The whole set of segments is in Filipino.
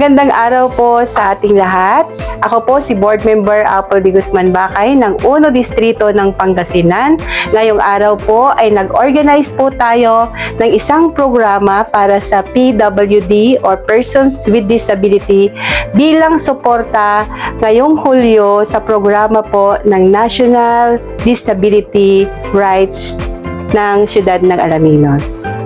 Magandang araw po sa ating lahat. Ako po si Board Member Apple de Guzman Bacay ng Uno Distrito ng Pangasinan. Ngayong araw po ay nag-organize po tayo ng isang programa para sa PWD or Persons with Disability bilang suporta ngayong Hulyo sa programa po ng National Disability Rights ng Siyudad ng Alaminos.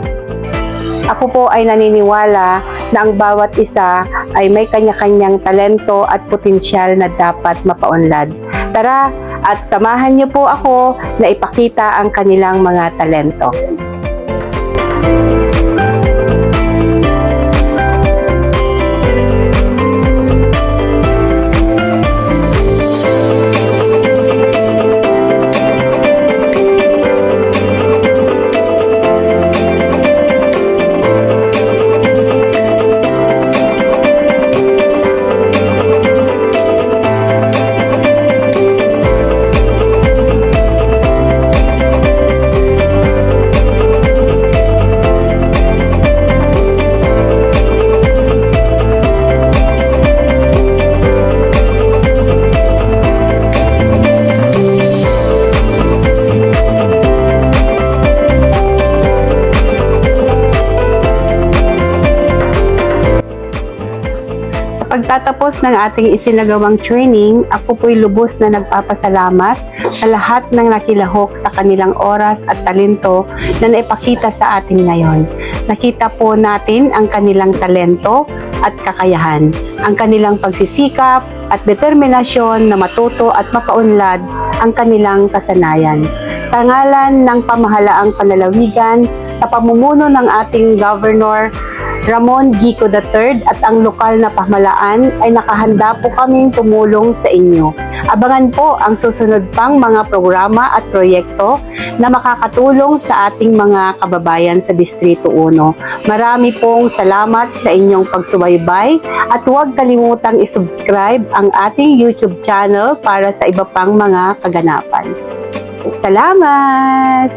Ako po ay naniniwala na ang bawat isa ay may kanya-kanyang talento at potensyal na dapat mapaunlad. Tara at samahan niyo po ako na ipakita ang kanilang mga talento. Pagtatapos ng ating isinagawang training, ako po'y lubos na nagpapasalamat sa lahat ng nakilahok sa kanilang oras at talento na naipakita sa atin ngayon. Nakita po natin ang kanilang talento at kakayahan, ang kanilang pagsisikap at determinasyon na matuto at mapaunlad ang kanilang kasanayan. Sa ngalan ng pamahalaang panalawigan, sa pamumuno ng ating Governor Ramon Gico III at ang lokal na pamahalaan ay nakahanda po kaming tumulong sa inyo. Abangan po ang susunod pang mga programa at proyekto na makakatulong sa ating mga kababayan sa Distrito 1. Marami pong salamat sa inyong pagsubaybay at huwag kalimutang isubscribe ang ating YouTube channel para sa iba pang mga kaganapan. Salamat!